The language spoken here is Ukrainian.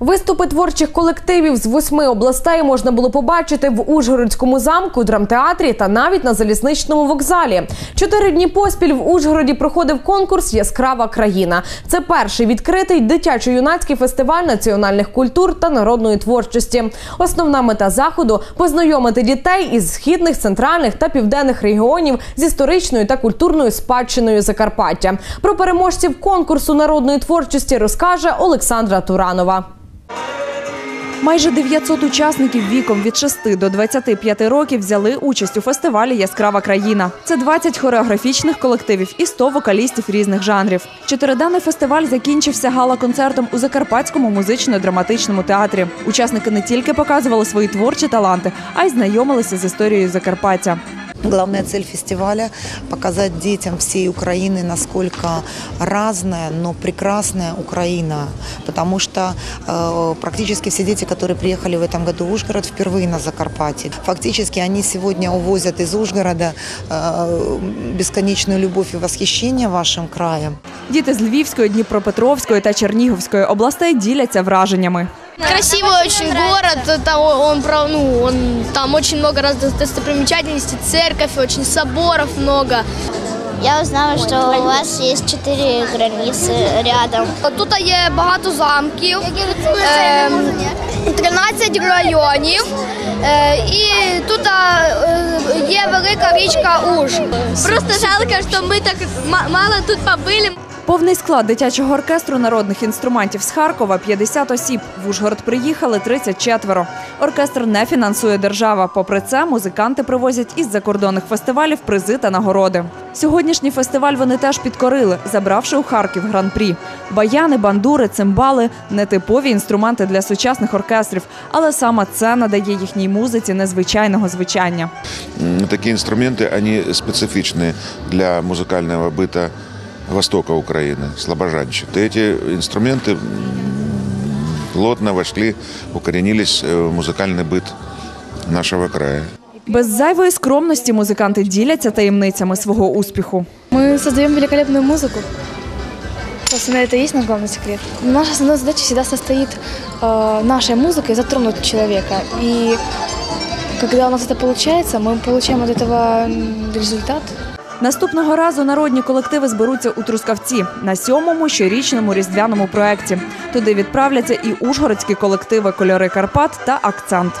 Виступи творчих колективів з восьми областей можна було побачити в Ужгородському замку, драмтеатрі та навіть на залізничному вокзалі. Чотири дні поспіль в Ужгороді проходив конкурс Яскрава країна. Це перший відкритий дитячо-юнацький фестиваль національних культур та народної творчості. Основна мета заходу познайомити дітей із східних, центральних та південних регіонів з історичною та культурною спадщиною Закарпаття. Про переможців конкурсу народної творчості розкаже Олександра Туранова. Майже 900 учасників віком від 6 до 25 років взяли участь у фестивалі Яскрава країна. Це 20 хореографічних колективів і 100 вокалістів різних жанрів. Чотириденний фестиваль закінчився гала-концертом у Закарпатському музично-драматичному театрі. Учасники не тільки показували свої творчі таланти, а й знайомилися з історією Закарпаття. Главная цель фестиваля – показать детям всей Украины, насколько разная, но прекрасная Украина. Потому что э, практически все дети, которые приехали в этом году в Ужгород, впервые на Закарпатье. Фактически они сегодня увозят из Ужгорода э, бесконечную любовь и восхищение вашим краем. Діти з Львівської, Дніпропетровської та Чернігівської областей діляться враженнями. Красивый очень город, это он, про- ну, он, там очень много разных достопримечательностей, церковь, очень соборов много. Я узнала, что у вас есть четыре границы рядом. Тут є багато замків, ем, 13 районів, е, і тут е, є велика річка Уж. Просто жалко, що ми так мало тут побили. Повний склад дитячого оркестру народних інструментів з Харкова 50 осіб. В Ужгород приїхали 34. Оркестр не фінансує держава. Попри це, музиканти привозять із закордонних фестивалів призи та нагороди. Сьогоднішній фестиваль вони теж підкорили, забравши у Харків гран-прі. Баяни, бандури, цимбали нетипові інструменти для сучасних оркестрів, але саме це надає їхній музиці незвичайного звучання. М, Такие инструменты, они специфичны для музыкального быта востока Украины, слабожанщины. Эти инструменты м, плотно вошли, укоренились э, в музыкальный быт нашего края. Без зайвої скромності музиканти діляться таємницями свого успіху. Мы создаем великолепную музыку. Собственно, это и есть наш главный секрет. Наша основная задача всегда состоит э, нашей музыкой затронуть человека. И когда у нас это получается, мы получаем от этого м, результат. Наступного разу народні колективи зберуться у Трускавці на сьомому щорічному різдвяному проєкті. Туди відправляться і ужгородські колективи Кольори Карпат та Акцент.